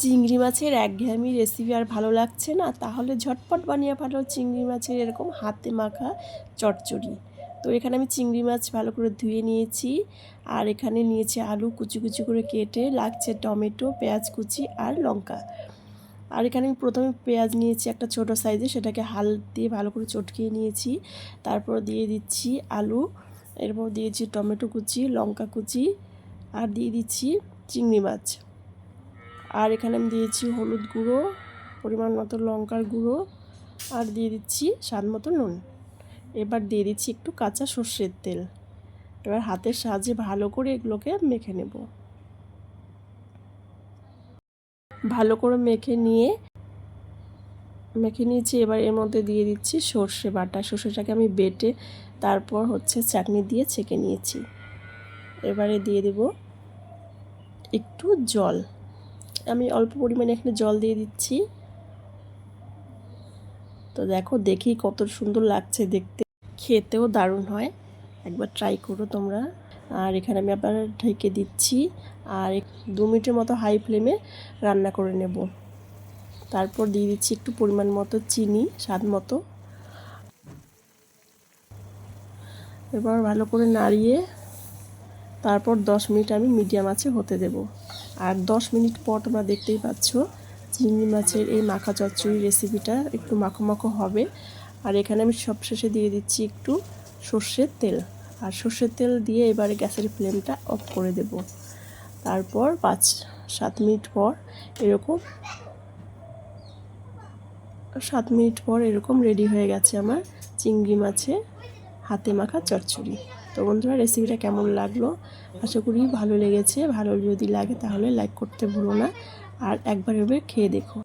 চিংড়ি মাছের একঘেয়েমি রেসিপি আর ভালো লাগছে না, তাহলে ঝটপট বানিয়ে ফেলো চিংড়ি মাছের এরকম হাতে মাখা চটচড়ি। তো এখানে আমি চিংড়ি মাছ ভালো করে ধুয়ে নিয়েছি, আর এখানে নিয়েছি আলু কুচি কুচি করে কেটে লাগছে টমেটো, পেঁয়াজ কুচি আর লঙ্কা। আর এখানে আমি প্রথমে পেঁয়াজ নিয়েছি একটা ছোট সাইজে, সেটাকে হাল দিয়ে ভালো করে চটকিয়ে নিয়েছি। তারপর দিয়ে দিচ্ছি আলু, এরপর দিয়েছি টমেটো কুচি, লঙ্কা কুচি, আর দিয়ে দিচ্ছি চিংড়ি মাছ। আর এখানে আমি দিয়েছি হলুদ গুঁড়ো, পরিমাণ মতো লঙ্কার গুঁড়ো, আর দিয়ে দিচ্ছি স্বাদ মতো নুন। এবার দিয়ে দিচ্ছি একটু কাঁচা সর্ষের তেল। এবার হাতের সাহায্যে ভালো করে এগুলোকে মেখে নেব। ভালো করে মেখে নিয়ে, মেখে নিয়েছি, এবার এর মধ্যে দিয়ে দিচ্ছি সর্ষে বাটা। সর্ষেটাকে আমি বেটে তারপর হচ্ছে চাটনি দিয়ে ছেঁকে নিয়েছি। এবারে দিয়ে দেব একটু জল। আমি অল্প পরিমাণে এখানে জল দিয়ে দিচ্ছি। তো দেখো, দেখি কত সুন্দর লাগছে দেখতে। খেতেও দারুণ হয়। একবার ট্রাই করো তোমরা। আর এখানে আমি আবার ঢেকে দিচ্ছি। আর দু মিনিটের মতো হাই ফ্লেমে রান্না করে নেব। তারপর দিয়ে দিচ্ছি একটু পরিমাণ মতো চিনি, স্বাদ মতো। এবার ভালো করে নাড়িয়ে তারপর দশ মিনিট আমি মিডিয়াম আছে হতে দেব। আর দশ মিনিট পর তোমরা দেখতেই পাচ্ছ চিংড়ি মাছের এই মাখা চচ্চড়ি রেসিপিটা একটু মাখো মাখো হবে। আর এখানে আমি সবশেষে দিয়ে দিচ্ছি একটু সর্ষের তেল। আর সর্ষের তেল দিয়ে এবারে গ্যাসের ফ্লেমটা অফ করে দেব। তারপর পাঁচ সাত মিনিট পর এরকম সাত মিনিট পর এরকম রেডি হয়ে গেছে আমার চিংড়ি মাছে হাতে মাখা চচ্চড়ি। তো বন্ধুরা রেসিপিটা কেমন লাগল? আশা করি ভালো লেগেছে। ভালো যদি লাগে তাহলে লাইক করতে ভুলো না। আর একবার এবার খেয়ে দেখো।